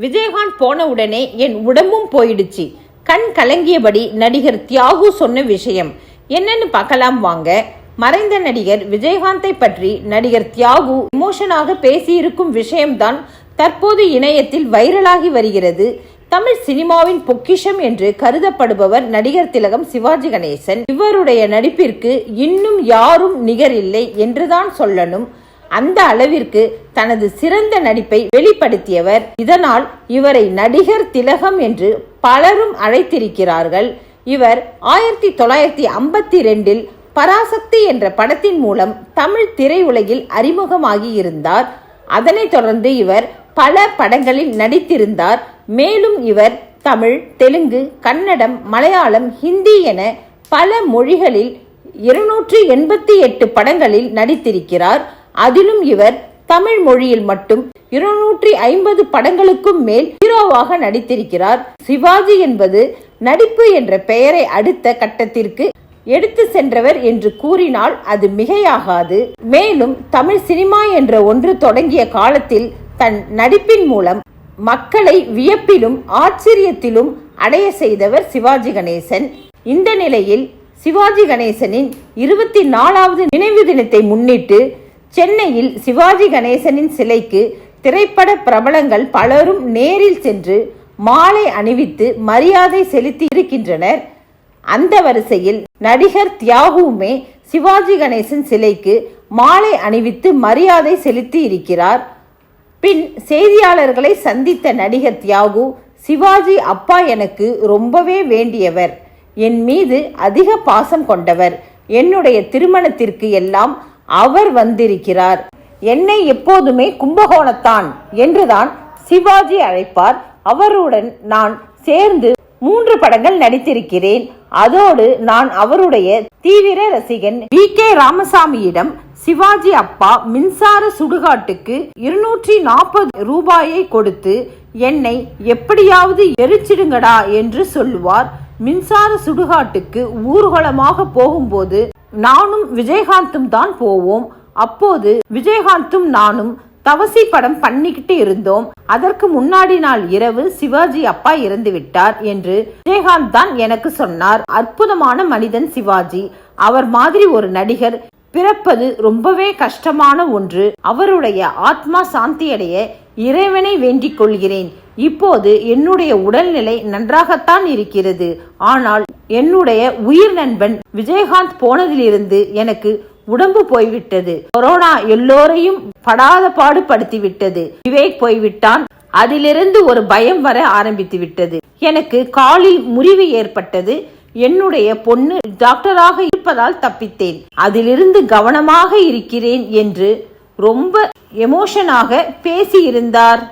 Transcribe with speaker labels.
Speaker 1: விஜயகாந்த் போன உடனே என் உடம்பும் போயிடுச்சு. கண் கலங்கியபடி நடிகர் தியாகு சொன்ன விஷயம். என்னன்னு பார்க்கலாம் வாங்க. மறைந்த நடிகர் விஜயகாந்தை பற்றி நடிகர் தியாகு இமோஷனாக பேசியிருக்கும் விஷயம்தான் தற்போது இணையத்தில் வைரலாகி வருகிறது. தமிழ் சினிமாவின் பொக்கிஷம் என்று கருதப்படுபவர் நடிகர் திலகம் சிவாஜி கணேசன். இவருடைய நடிப்பிற்கு இன்னும் யாரும் நிகரில்லை என்றுதான் சொல்லணும். அந்த அளவிற்கு தனது சிறந்த நடிப்பை வெளிப்படுத்தியவர். இதனால் இவரை நடிகர் திலகம் என்று பலரும் அழைத்திருக்கிறார்கள். இவர் ஆயிரத்தி தொள்ளாயிரத்தி ஐம்பத்தி ரெண்டில் பராசக்தி என்ற படத்தின் மூலம் தமிழ் திரையுலகில் அறிமுகமாகி இருந்தார். அதனைத் தொடர்ந்து இவர் பல படங்களில் நடித்திருந்தார். மேலும் இவர் தமிழ் தெலுங்கு கன்னடம் மலையாளம் ஹிந்தி என பல மொழிகளில் இருநூற்றி எண்பத்தி எட்டு படங்களில் நடித்திருக்கிறார். அதிலும் இவர் தமிழ் மொழியில் மட்டும் இருநூற்றி ஐம்பது படங்களுக்கும் மேல் ஹீரோவாக நடித்திருக்கிறார். சிவாஜி என்பது நடிப்பு என்ற பெயரை அடுத்த கட்டத்திற்கு எடுத்து சென்றவர் என்று கூறினால் அது மிகையாகாது. மேலும் தமிழ் சினிமா என்ற ஒன்று தொடங்கிய காலத்தில் தன் நடிப்பின் மூலம் மக்களை வியப்பிலும் ஆச்சரியத்திலும் அடைய செய்தவர் சிவாஜி கணேசன். இந்த நிலையில் சிவாஜி கணேசனின் இருபத்தி நாலாவது நினைவு தினத்தை முன்னிட்டு சென்னையில் சிவாஜி கணேசனின் சிலைக்கு திரைப்பட பிரபலங்கள் பலரும் நேரில் சென்று மாலை அணிவித்து மரியாதை செலுத்தி இருக்கின்றனர் அந்த வரிசையில் நடிகர் தியாகுவுமே சிவாஜி கணேசன் சிலைக்கு மாலை அணிவித்து மரியாதை செலுத்தி இருக்கிறார் பின் செய்தியாளர்களை சந்தித்த நடிகர் தியாகு சிவாஜி அப்பா எனக்கு ரொம்பவே வேண்டியவர். என் மீது அதிக பாசம் கொண்டவர். என்னுடைய திருமணத்திற்கு எல்லாம் அவர் வந்திருக்கிறார். என்னை எப்போதுமே கும்பகோணத்தான் என்றுதான் சிவாஜி அழைப்பார். அவருடன் நான் சேர்ந்து மூன்று படங்கள் நடித்திருக்கிறேன். அதோடு நான் அவருடைய தீவிர ரசிகன் வி. கே. ராமசாமியிடம் சிவாஜி அப்பா மின்சார சுடுகாட்டுக்கு இருநூற்றி நாற்பது ரூபாயை கொடுத்து என்னை எப்படியாவது எரிச்சிடுங்கடா என்று சொல்லுவார். மின்சார சுடுகாட்டுக்கு ஊர்வலமாக போகும்போது நானும் விஜயகாந்தும் தான் போவோம். அப்போது விஜயகாந்தும் நானும் தவசி படம் பண்ணிக்கிட்டு இருந்தோம். அதற்கு முன்னாடி நாள் இரவு சிவாஜி அப்பா இறந்து விட்டார் என்று விஜயகாந்த் தான் எனக்கு சொன்னார். அற்புதமான மனிதன் சிவாஜி. அவர் மாதிரி ஒரு நடிகர் பிறப்பது ரொம்பவே கஷ்டமான ஒன்று. அவருடைய ஆத்மா சாந்தியடைய இறைவனை வேண்டிக் கொள்கிறேன். இப்போது என்னுடைய உடல்நிலை நன்றாகத்தான் இருக்கிறது. ஆனால் என்னுடைய உயிர் நண்பன் விஜயகாந்த் போனதிலிருந்து எனக்கு உடம்பு போய்விட்டது. கொரோனா எல்லோரையும் படாத பாடு படுத்தி விட்டது விவேக் போய்விட்டான். அதிலிருந்து ஒரு பயம் வர ஆரம்பித்து விட்டது எனக்கு காலில் முறிவு ஏற்பட்டது. என்னுடைய பொண்ணு டாக்டராக இருப்பதால் தப்பித்தேன். அதிலிருந்து கவனமாக இருக்கிறேன் என்று ரொம்ப எமோஷனாக பேசியிருந்தார்.